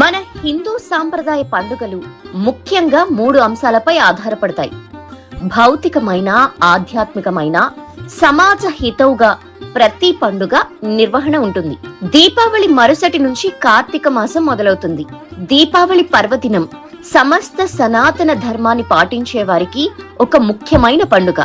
మన హిందూ సాంప్రదాయ పండుగలు ముఖ్యంగా మూడు అంశాలపై ఆధారపడతాయి. భౌతికమైన ఆధ్యాత్మికమైన సమాజ హితవుగా ప్రతి పండుగ నిర్వహణ ఉంటుంది. దీపావళి మరుసటి నుంచి కార్తీక మాసం మొదలవుతుంది. దీపావళి పర్వదినం సమస్త సనాతన ధర్మాన్ని పాటించే వారికి ఒక ముఖ్యమైన పండుగ.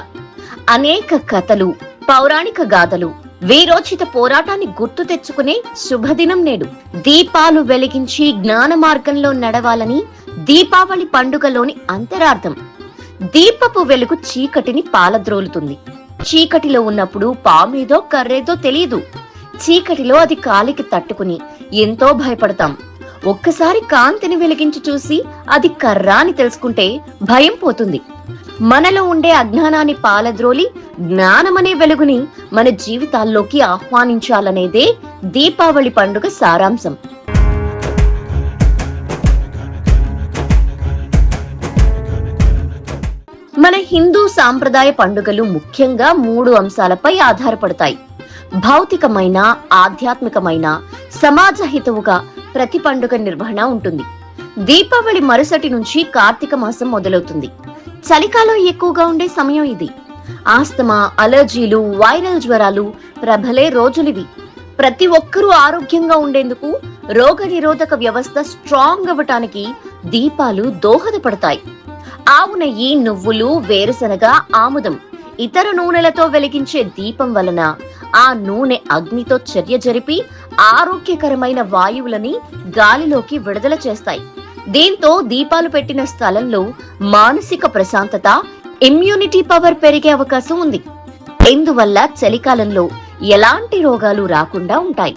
అనేక కథలు పౌరాణిక గాథలు వీరోచిత పోరాటాన్ని గుర్తు తెచ్చుకునే శుభదినం నేడు. దీపాలు వెలిగించి జ్ఞాన మార్గంలో నడవాలని దీపావళి పండుగలోని అంతరార్థం. దీపపు వెలుగు చీకటిని పాలద్రోలుతుంది. చీకటిలో ఉన్నప్పుడు పామేదో కర్రేదో తెలియదు. చీకటిలో అది కాలికి తట్టుకుని ఎంతో భయపడతాం. ఒక్కసారి కాంతిని వెలిగించి చూసి అది కర్రా అని తెలుసుకుంటే భయం పోతుంది. మనలో ఉండే అజ్ఞానాన్ని పాలద్రోలి జ్ఞానమనే వెలుగుని మన జీవితాల్లోకి ఆహ్వానించాలనేదే దీపావళి పండుగ సారాంశం. మన హిందూ సాంప్రదాయ పండుగలు ముఖ్యంగా మూడు అంశాలపై ఆధారపడతాయి. భౌతికమైన ఆధ్యాత్మికమైన సమాజ హితవుగా ప్రతి పండుగ నిర్వహణ ఉంటుంది. దీపావళి మరుసటి నుంచి కార్తీక మాసం మొదలవుతుంది. చలికాలం ఎక్కువగా ఉండే సమయం ఇది. ఆస్తమా అలర్జీలు వైరల్ జ్వరాలు ప్రబలే రోజులివి. ప్రతి ఒక్కరూ ఆరోగ్యంగా ఉండేందుకు రోగ నిరోధక వ్యవస్థ స్ట్రాంగ్ అవ్వటానికి దీపాలు దోహదపడతాయి. ఆవు నెయ్యి నువ్వులు వేరుశనగ ఆముదం ఇతర నూనెలతో వెలిగించే దీపం వలన ఆ నూనె అగ్నితో చర్య జరిపి ఆరోగ్యకరమైన వాయువులని గాలిలోకి విడుదల చేస్తాయి. దీంతో దీపాలు పెట్టిన స్థలంలో మానసిక ప్రశాంతత ఇమ్యూనిటీ పవర్ పెరిగే అవకాశం ఉంది. ఇందువల్ల చలికాలంలో ఎలాంటి రోగాలు రాకుండా ఉంటాయి.